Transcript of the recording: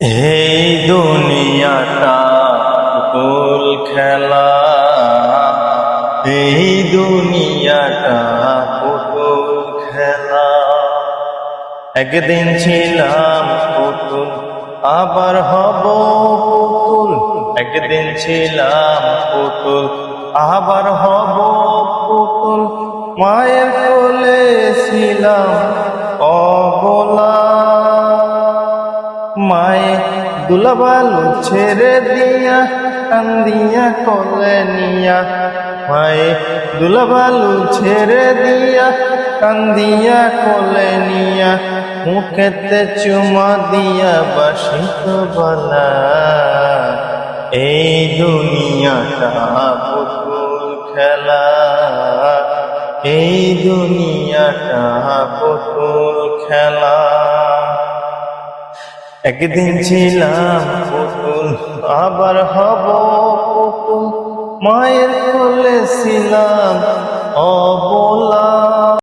এই দুনিয়াটা পুতুল খেলা। এই দুনিয়াটা পুতুল খেলা। একদিন ছিলাম পুতুল, আবার হব পুতুল। একদিন ছিলাম পুতুল, আবার হব পুতুল। মায়ের কোলে ছিলাম মায়ে দুলাবালু ছেড়ে দিয়া কান্দিয়া কলে নিয়া। মায়ে দুলাবালু ছেড়ে দিয়া কান্দিয়া কলে নিয়া। মুখেতে চুমা দিয়া বাসিত বলা। এই দুনিয়াটা পুতুল খেলা। এই দুনিয়াটা পুতুল খেলা। একদিন ছিলাম আবার হব মায়ের কোলে ছিলাম